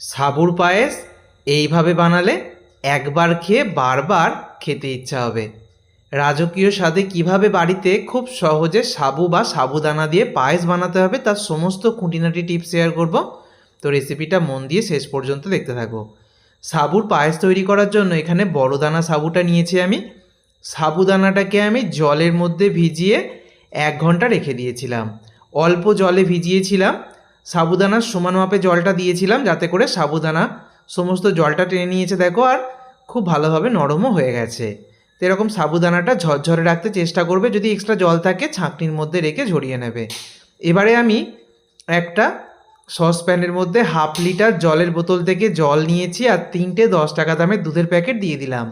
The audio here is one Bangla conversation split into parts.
সাবুর পায়েস এইভাবে বানালে একবার খেয়ে বারবার খেতে ইচ্ছা হবে। রাজকীয় স্বাদে কীভাবে বাড়িতে খুব সহজে সাবু বা সাবুদানা দিয়ে পায়েস বানাতে হবে তার সমস্ত খুঁটিনাটি টিপস শেয়ার করব। তো রেসিপিটা মন দিয়ে শেষ পর্যন্ত দেখতে থাকো। সাবুর পায়েস তৈরি করার জন্য এখানে বড় দানা সাবুটা নিয়েছি আমি। সাবুদানাটাকে আমি জলের মধ্যে ভিজিয়ে এক ঘণ্টা রেখে দিয়েছিলাম। অল্প জলে ভিজিয়েছিলাম। সাবুদানার সমান মাপে জলটা দিয়েছিলাম যাতে করে সাবুদানা সমস্ত জলটা টেনে নিয়েছে, দেখো, আর খুব ভালোভাবে নরমও হয়ে গেছে। তো এরকম সাবুদানাটা ঝরঝরে রাখতে চেষ্টা করবে, যদি এক্সট্রা জল থাকে ছাঁকনির মধ্যে রেখে ঝরিয়ে নেবে। এবারে আমি একটা সসপ্যানের মধ্যে হাফ লিটার জলের বোতল থেকে জল নিয়েছি আর তিনটে দশ টাকা দামের দুধের প্যাকেট দিয়ে দিলাম।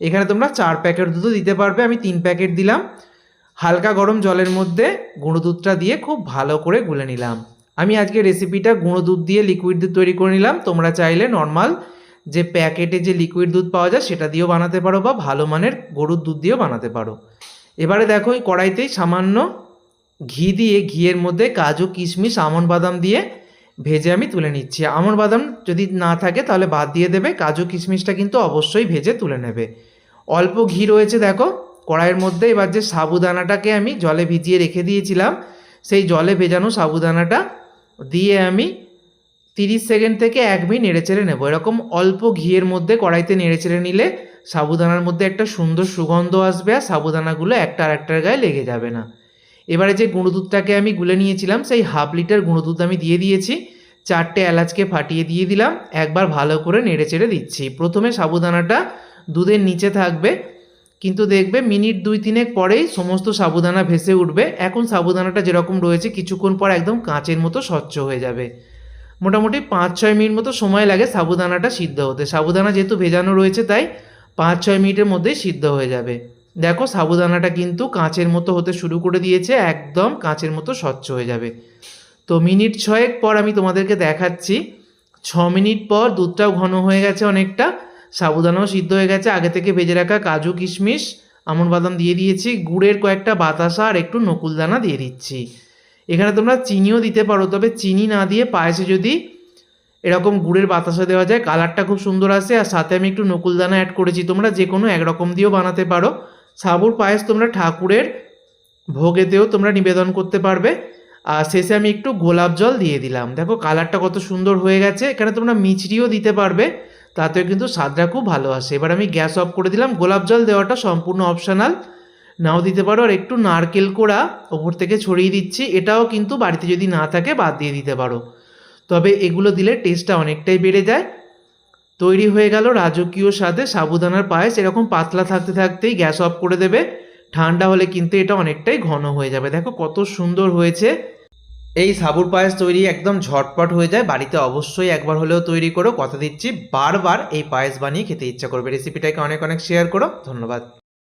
এখানে তোমরা চার প্যাকেট দুধও দিতে পারবে, আমি তিন প্যাকেট দিলাম। হালকা গরম জলের মধ্যে গুঁড়ো দুধটা দিয়ে খুব ভালো করে গুলে নিলাম। আমি আজকে রেসিপিটা গুঁড়ো দুধ দিয়ে লিকুইড দুধ তৈরি করে নিলাম। তোমরা চাইলে নর্মাল যে প্যাকেটে যে লিকুইড দুধ পাওয়া যায়, সেটা দিয়েও বানাতে পারো বা ভালো মানের গরুর দুধ দিয়েও বানাতে পারো। এবারে দেখো, এই কড়াইতেই সামান্য ঘি দিয়ে, ঘিয়ের মধ্যে কাজু, কিশমিশ, আমন বাদাম দিয়ে ভেজে আমি তুলে নিচ্ছি। আমন বাদাম যদি না থাকে, তাহলে বাদ দিয়ে দেবে। কাজু, কিশমিশটা কিন্তু অবশ্যই ভেজে তুলে নেবে। অল্প ঘি রয়েছে, দেখো। কড়াইয়ের মধ্যে এবার যে সাবুদানাটাকে আমি জলে ভিজিয়ে রেখে দিয়েছিলাম, সেই জলে ভেজানো সাবুদানাটা দিয়ে আমি তিরিশ সেকেন্ড থেকে এক মিনিট নেড়েচেড়ে নেব। এরকম অল্প ঘিয়ের মধ্যে কড়াইতে নেড়েচেড়ে নিলে সাবুদানার মধ্যে একটা সুন্দর সুগন্ধ আসবে আর সাবুদানাগুলো একটা আর একটার গায়ে লেগে যাবে না। এবারে যে গুঁড়ো দুধটাকে আমি গুলে নিয়েছিলাম, সেই হাফ লিটার গুঁড়ো দুধ আমি দিয়ে দিয়েছি। চারটে এলাচকে ফাটিয়ে দিয়ে দিলাম, একবার ভালো করে নেড়ে চেড়ে দিচ্ছি। প্রথমে সাবুদানাটা দুধের নিচে থাকবে কিন্তু দেখবে মিনিট দুই তিনেক পরেই সমস্ত সাবুদানা ভেসে উঠবে। এখন সাবুদানাটা যেরকম রয়েছে, কিছুক্ষণ পর একদম কাঁচের মতো স্বচ্ছ হয়ে যাবে। মোটামুটি পাঁচ ছয় মিনিট মতো সময় লাগে সাবুদানাটা সিদ্ধ হতে। সাবুদানা যেহেতু ভেজানো রয়েছে, তাই পাঁচ ছয় মিনিটের মধ্যেই সিদ্ধ হয়ে যাবে। দেখো, সাবুদানাটা কিন্তু কাঁচের মতো হতে শুরু করে দিয়েছে, একদম কাঁচের মতো স্বচ্ছ হয়ে যাবে। তো মিনিট ছয়েক পর আমি তোমাদেরকে দেখাচ্ছি। ছ মিনিট পর দুধটাও ঘন হয়ে গেছে অনেকটা। সাবুদানাও সিদ্ধ হয়ে গেছে। আগে থেকে ভেজে রাখা কাজু, কিশমিশ, আমন বাদাম দিয়ে দিয়েছি। গুড়ের কয়েকটা বাতাসা আর একটু নকুলদানা দিয়ে দিচ্ছি। এখানে তোমরা চিনিও দিতে পারো, তবে চিনি না দিয়ে পায়েসে যদি এরকম গুড়ের বাতাসা দেওয়া যায়, কালারটা খুব সুন্দর আসে। আর সাথে আমি একটু নকুলদানা অ্যাড করেছি। তোমরা যে কোনো একরকম দিয়েও বানাতে পারো। সাবুর পায়েস তোমরা ঠাকুরের ভোগেতেও তোমরা নিবেদন করতে পারবে। আর শেষে আমি একটু গোলাপ জল দিয়ে দিলাম। দেখো, কালারটা কত সুন্দর হয়ে গেছে। এখানে তোমরা মিচড়িও দিতে পারবে। তাতেও কিন্তু স্বাদটা খুব ভালো আসে। এবার আমি গ্যাস অফ করে দিলাম। গোলাপ জল দেওয়াটা সম্পূর্ণ অপশনাল নাও দিতে পারো আর একটু নারকেল কোড়া ওপর থেকে ছড়িয়ে দিচ্ছি। এটাও কিন্তু বাড়িতে যদি না থাকে বাদ দিয়ে দিতে পারো। তবে এগুলো দিলে টেস্টটা অনেকটাই বেড়ে যায়। তৈরি হয়ে গেল রাজকীয় স্বাদে সাবুদানার পায়েস। এরকম পাতলা থাকতে থাকতেই গ্যাস অফ করে দেবে। ঠান্ডা হলে কিন্তু এটা অনেকটাই ঘন হয়ে যাবে। দেখো কত সুন্দর হয়েছে। এই সাবুর পায়েস তৈরি একদম ঝটপট হয়ে যায়। বাড়িতে অবশ্যই একবার হলেও তৈরি করো। কথা দিচ্ছি, বারবার এই পায়েস বানিয়ে খেতে ইচ্ছা করবে। রেসিপিটাকে অনেক অনেক শেয়ার করো। ধন্যবাদ।